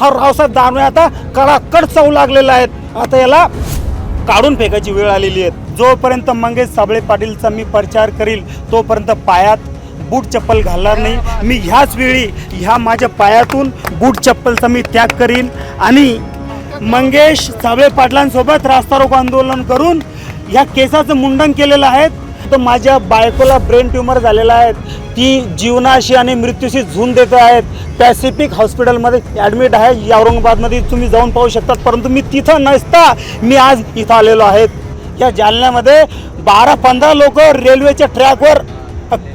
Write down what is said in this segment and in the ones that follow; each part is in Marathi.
हा रावसाहेब दानवे आता कडाकड चव लागलेला आहेत. आता याला काढून फेकायची वेळ आलेली आहे. जोपर्यंत मंगेश साबळे पाटीलचा मी प्रचार करील तोपर्यंत पायात बूट चप्पल घालणार नाही. मी ह्याच वेळी ह्या माझ्या पायातून बूट चप्पलचा मी त्याग करीन आणि मंगेश साबळे पाटलांसोबत रास्ता रोको आंदोलन करून ह्या केसाचं मुंडन केलेलं आहे. तर माझ्या बायकोला ब्रेन ट्युमर झालेला आहे. ती जीवनाशी आणि मृत्यूशी झून देत आहेत पॅसिफिक हॉस्पिटलमध्ये ॲडमिट आहे. या औरंगाबादमध्ये तुम्ही जाऊन पाहू शकतात. परंतु मी तिथं नसता. मी आज इथं आलेलो आहेत या जालन्यामध्ये बारा पंधरा लोक रेल्वेच्या ट्रॅकवर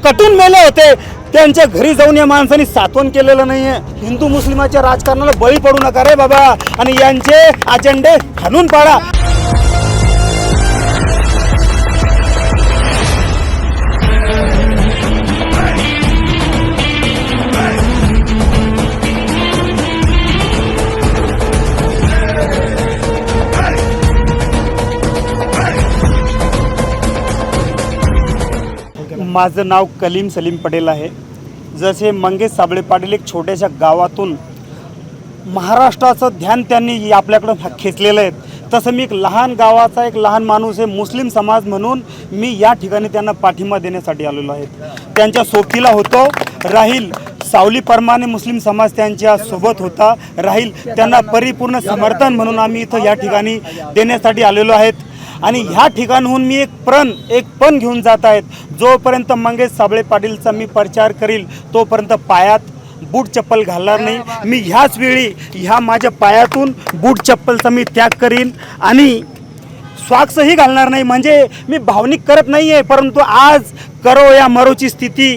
कटून मेले होते. त्यांच्या घरी जाऊन या माणसाने सातवण केलेलं नाही आहे हिंदू मुस्लिमाच्या राजकारणाला बळी पडू नका रे बाबा. आणि यांचे अजेंडे हाणून पाडा. माझं नाव कलीम सलीम पटेल आहे. जसे मंगेश साबळे पाटील एक छोट्याशा गावातून महाराष्ट्राचं ध्यान त्यांनी आपल्याकडं खेचलेलं आहे. तसं मी एक लहान गावाचा एक लहान माणूस आहे मुस्लिम समाज म्हणून मी या ठिकाणी त्यांना पाठिंबा देण्यासाठी आलेलो आहे. त्यांच्या सोबतीला होतो राहील सावली परमाने मुस्लिम समाज त्यांच्यासोबत होता राहील त्यांना परिपूर्ण समर्थन म्हणून आम्ही इथं या ठिकाणी देण्यासाठी आलेलो आहेत. आणि ह्या ठिकाणहून मी एक प्रण एक पण घेऊन जात आहेत. जोपर्यंत मंगेश साबळे पाटीलचा मी प्रचार करील तोपर्यंत पायात बूट चप्पल घालणार नाही. मी ह्याच वेळी ह्या माझ्या पायातून बूट चप्पलचा मी त्याग करीन आणि स्वाक्सही घालणार नाही. म्हणजे मी भावनिक करत नाही आहे परंतु आज करो या मरोची स्थिती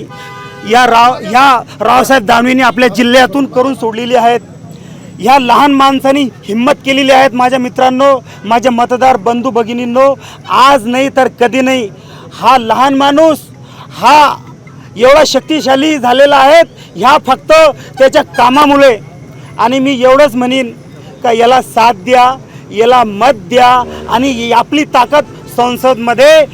या राव ह्या रावसाहेब दानवेंनी आपल्या जिल्ह्यातून करून सोडलेली आहेत. ह्या लहान माणसांनी हिंमत केलेली आहेत माझ्या मित्रांनो माझ्या मतदार बंधू भगिनींनो. आज नाही तर कधी नाही. हा लहान माणूस हा एवढा शक्तिशाली झालेला आहे ह्या फक्त त्याच्या कामामुळे. आणि मी एवढंच म्हणेन का याला साथ द्या याला मत द्या आणि आपली ताकद संसदमध्ये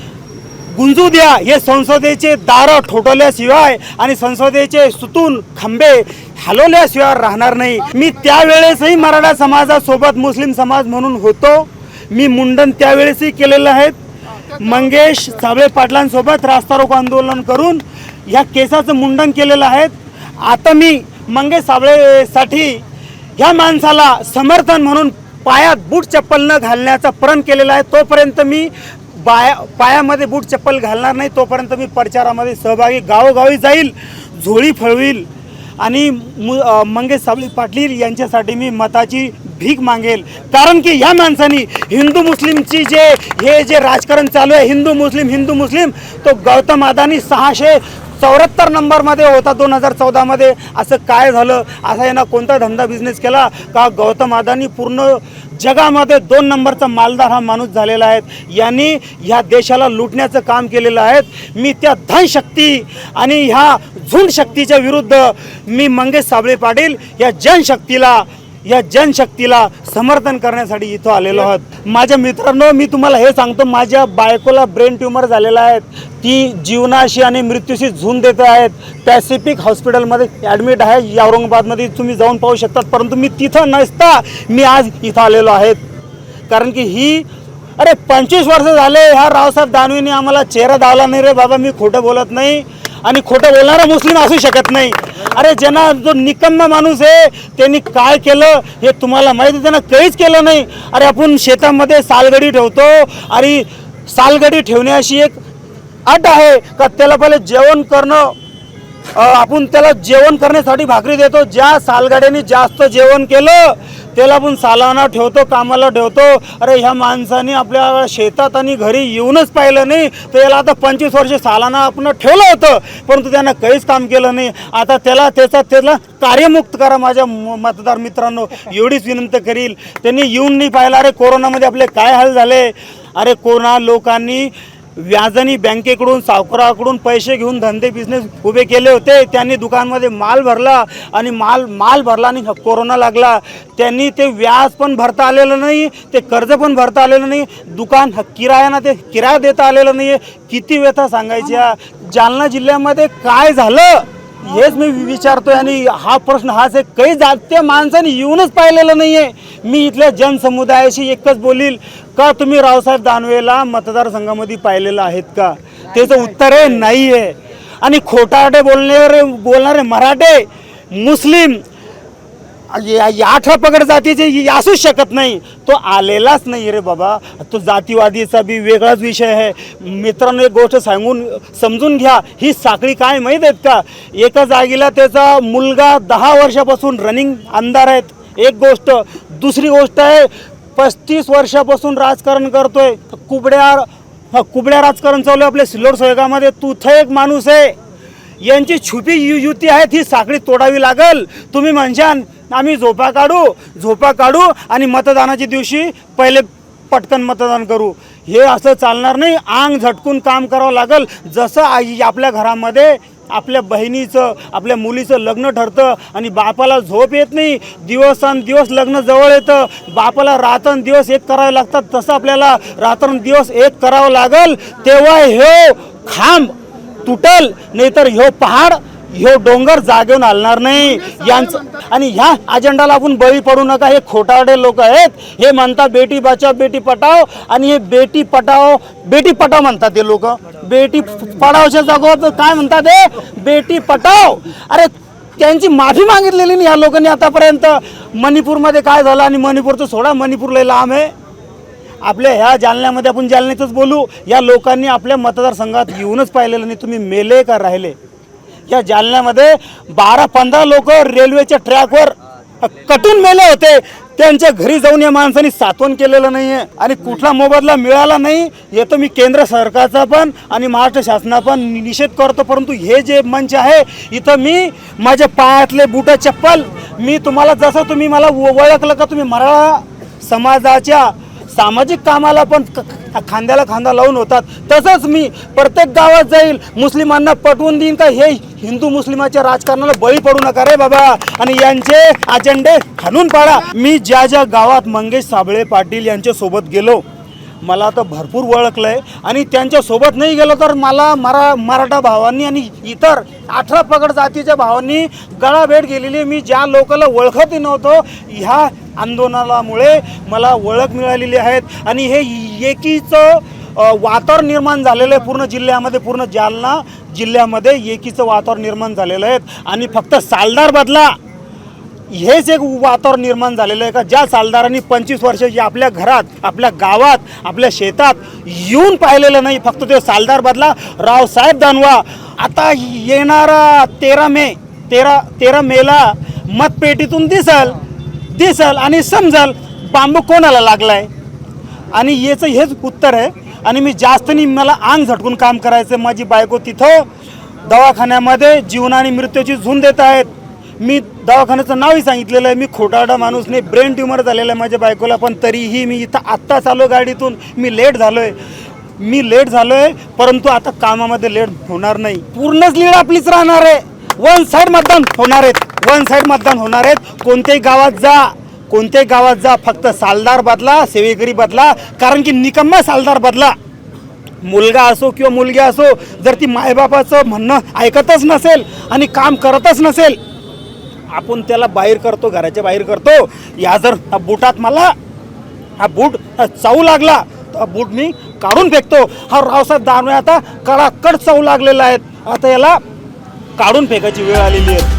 गुंजू द्या. हे संसदेचे दारं ठोठवल्याशिवाय आणि संसदेचे सुतून खंबे हलवल्याशिवाय राहणार नाही. मी त्यावेळेसही मराठा समाजासोबत मुस्लिम समाज म्हणून होतो. मी मुंडन त्यावेळेसही केलेलं आहेत. मंगेश साबळे पाटलांसोबत रास्ता रोको आंदोलन करून या केसाचं मुंडन केलेलं आहे आता मी मंगेश साबळेसाठी ह्या माणसाला समर्थन म्हणून पायात बूट चप्पल न घालण्याचा प्रण केलेला आहे. तोपर्यंत मी बाया पायामध्ये बूट चप्पल घालणार नाही. तोपर्यंत मी प्रचारामध्ये सहभागी गावोगावी जाईल. झोळी फळवील. आणि मु मंगेश साबळे पाटील यांच्यासाठी मी मताची भीक मागेल. कारण की या माणसानी हिंदू मुस्लिमची जे हे जे राजकारण चालू आहे हिंदू मुस्लिम हिंदू मुस्लिम तो गौतम अदानी सहाशे चौऱ्याहत्तर नंबरमध्ये होता दोन हजार चौदामध्ये असं काय झालं? असा यांना कोणता धंदा बिझनेस केला? का गौतम अदानी पूर्ण जगामध्ये दोन नंबरचा मालदार हा माणूस झालेला आहे. यांनी ह्या देशाला लुटण्याचं काम केलेलं आहे. मी त्या धनशक्ती आणि ह्या झुंड शक्तीच्या विरुद्ध मी मंगेश साबळे पाटील या जनशक्तीला या जनशक्तीला समर्थन करण्यासाठी इथं आलेलो आहोत. माझ्या मित्रांनो मी तुम्हाला हे सांगतो माझ्या बायकोला ब्रेन ट्युमर झालेला आहे. ती जीवनाशी आणि मृत्यूशी झून देत आहेत. पॅसिफिक हॉस्पिटलमध्ये ॲडमिट आहे. या औरंगाबादमध्ये तुम्ही जाऊन पाहू शकतात. परंतु मी तिथं नसता. मी आज इथं आलेलो आहे. कारण की ही अरे पंचवीस वर्ष झाले ह्या रावसाहेब दानवेने आम्हाला चेहरा दावला नाही रे बाबा. मी खोटं बोलत नाही. आणि खोटं बोलणारा मुस्लिम असू शकत नाही. अरे ज्यांना जो निकम्मा माणूस आहे त्यांनी काय केलं हे तुम्हाला माहिती आहे, त्यांना काहीच केलं नाही. अरे आपण शेतामध्ये सालगडी ठेवतो. आणि सालगडी ठेवण्याशी एक अट आहे का त्याला पहिले जेवण करणं आपण त्याला जेवण करण्यासाठी भाकरी देतो. ज्या सालगाड्याने जास्त जेवण केलं त्याला आपण सालाना ठेवतो कामाला ठेवतो. अरे ह्या माणसाने आपल्या शेतात आणि घरी येऊनच पाहिलं नाही. तर याला आता पंचवीस वर्ष सालाना आपण ठेवलं होतं परंतु त्यानं काहीच काम केलं नाही. आता त्याला त्याचा त्याला कार्यमुक्त करा माझ्या म- मतदार मित्रांनो. एवढीच विनंती करील. त्यांनी येऊन नाही पाहिलं. अरे कोरोनामध्ये आपले काय हाल झाले? अरे कोरोना लोकांनी व्याजाने बँकेकडून सावकाराकडून पैसे घेऊन धंदे बिझनेस उभे केले होते. त्यांनी दुकानमध्ये माल भरला आणि माल माल भरला आणि कोरोना लागला. त्यांनी ते व्याज पण भरता आलेलं नाही ते कर्ज पण भरता आलेलं नाही. दुकान किरायाना ते किराया देता आलेलं नाही किती व्यथा सांगायच्या. जालना जिल्ह्यामध्ये काय झालं? हेच मी विचारतोय आणि हा प्रश्न हाच आहे काही जात्या माणसाने येऊनच पाहिलेलं आहे मी इथल्या जनसमुदायाशी एकच बोलील का तुम्ही रावसाहेब दानवेला मतदारसंघामध्ये पाहिलेलं आहेत का? त्याचं उत्तर आहे नाही आहे आणि खोटारडे बोलणारे बोलणारे मराठे मुस्लिम अठरा पगड जातीचे असूच शकत नाही. तो आलेलाच नाही रे बाबा. तो जातीवादीचा बी वेगळाच विषय आहे. मित्रांनो एक गोष्ट सांगून समजून घ्या. ही साखळी काय माहीत आहेत का? एका जागेला त्याचा मुलगा दहा वर्षापासून रनिंग आमदार आहेत. एक गोष्ट. दुसरी गोष्ट आहे पस्तीस वर्षापासून राजकारण करतोय. कुबड्या कुबड्या राजकारण चालू आहे आपल्या सिल्लोड सोयगामध्ये तुथं एक माणूस आहे. यांची छुपी यु युती आहेत ही साखळी तोडावी लागल. तुम्ही म्हणशान आम्ही झोपा काढू झोपा काढू आणि मतदानाच्या दिवशी पहिले पटकन मतदान करू. हे असं चालणार नाही. आंग झटकून काम करावं लागेल. जसं आई आपल्या घरामध्ये आपल्या बहिणीचं आपल्या मुलीचं लग्न ठरतं आणि बापाला झोप येत नाही दिवसांदिवस लग्न जवळ येतं. बापाला रात्रंदिवस एक करावे लागतात तसं आपल्याला रात्रंदिवस एक करावं लागेल. तेव्हा हे खांब तुटल नाहीतर ह्यो पहाड ह्यो डोंगर जागेऊन हलणार नाही. यांचं आणि ह्या अजेंडाला आपण बळी पडू नका. हे खोटारडे लोक आहेत. हे म्हणतात बेटी बचाव बेटी पटाव. आणि हे बेटी पटाव बेटी पटाव म्हणतात ते लोक. बेटी पडावच्या जागोवर काय म्हणतात हे? बेटी पटाव. अरे त्यांची माफी मागितलेली नाही ह्या लोकांनी आतापर्यंत. मणिपूरमध्ये काय झालं? आणि मणिपूरचं सोडा. मणिपूरला लांब आहे. आपल्या ह्या जालन्यामध्ये आपण जालन्यातच बोलू. या लोकांनी आपल्या मतदारसंघात येऊनच पाहिलेलं नाही. तुम्ही मेले का राहिले? या जालन्यामध्ये बारा पंधरा लोक रेल्वेच्या ट्रॅकवर कटून मेले होते. त्यांच्या घरी जाऊन या माणसांनी सातवण केलेलं नाही आहे आणि कुठला मोबदला मिळाला नाही येतं मी केंद्र सरकारचा पण आणि महाराष्ट्र शासना पण निषेध करतो. परंतु हे जे मंच आहे इथं मी माझ्या पायातले बुट चप्पल मी तुम्हाला जसं तुम्ही मला ओळखलं का तुम्ही मराठा समाजाच्या सामाजिक कामाला पण खांद्याला खांदा लावून होतात. तसंच मी प्रत्येक गावात जाईल मुस्लिमांना पटवून देईन का? हे हिंदू मुस्लिमाच्या राजकारणाला बळी पडू नका रे बाबा. आणि यांचे अजेंडे हाणून पाडा. मी ज्या ज्या गावात मंगेश साबळे पाटील यांच्या सोबत गेलो मला तर भरपूर ओळखलं आहे आणि त्यांच्यासोबत नाही गेलो तर मला मरा मराठा भावांनी आणि इतर अठरा पगड जातीच्या भावांनी गळाभेट गेलेली मी ज्या लोकांना ओळखतही नव्हतो ह्या आंदोलनामुळे मला ओळख मिळालेली आहेत. आणि हे एकीचं वातावरण निर्माण झालेलं आहे पूर्ण जिल्ह्यामध्ये पूर्ण जालना जिल्ह्यामध्ये एकीचं वातावरण निर्माण झालेलं आहे. आणि फक्त सालदार बदला. हेच एक वातावरण निर्माण झालेलं आहे का? ज्या सालदारांनी पंचवीस वर्षाची आपल्या घरात आपल्या गावात आपल्या शेतात येऊन पाहिलेलं नाही फक्त ते सालदार बदला. रावसाहेब दानवा आता येणारा तेरा मे तेरा तेरा मेला मतपेटीतून दिसल दिसल आणि समजल बांबू कोणाला लागलाय? आणि याचं हेच उत्तर आहे. आणि मी जास्त नाही मला आंग झटकून काम करायचं आहे. माझी बायको तिथं दवाखान्यामध्ये जीवन आणि मृत्यूची झून देत आहेत. मी दवाखान्याचं नावही सांगितलेलं आहे. मी खोटारडा माणूस नाही ब्रेन ट्युमर झालेलं आहे माझ्या बायकोला पण तरीही मी इथं आत्ता आलो गाडीतून. मी लेट झालो आहे मी लेट झालो आहे परंतु आता कामामध्ये लेट होणार नाही. पूर्णच लीड आपलीच राहणार आहे. वन साईड मतदान होणार आहेत. वन साईड मतदान होणार आहेत. कोणत्याही गावात जा. कोणत्याही गावात जा. फक्त सालदार बदला सेवेकरी बदला. कारण की निकम्मा सालदार बदला. मुलगा असो किंवा मुलगी असो जर ती मायबापाचं म्हणणं ऐकतच नसेल आणि काम करतच नसेल आपण त्याला बाहेर करतो घराच्या बाहेर करतो. या जर बुटात मला हा बूट चावू लागला तर बूट मी काढून फेकतो. हा रावसाहेब दानवे आता कडाकड चावू लागलेला आहे आता याला काढून फेकायची वेळ आलेली आहे.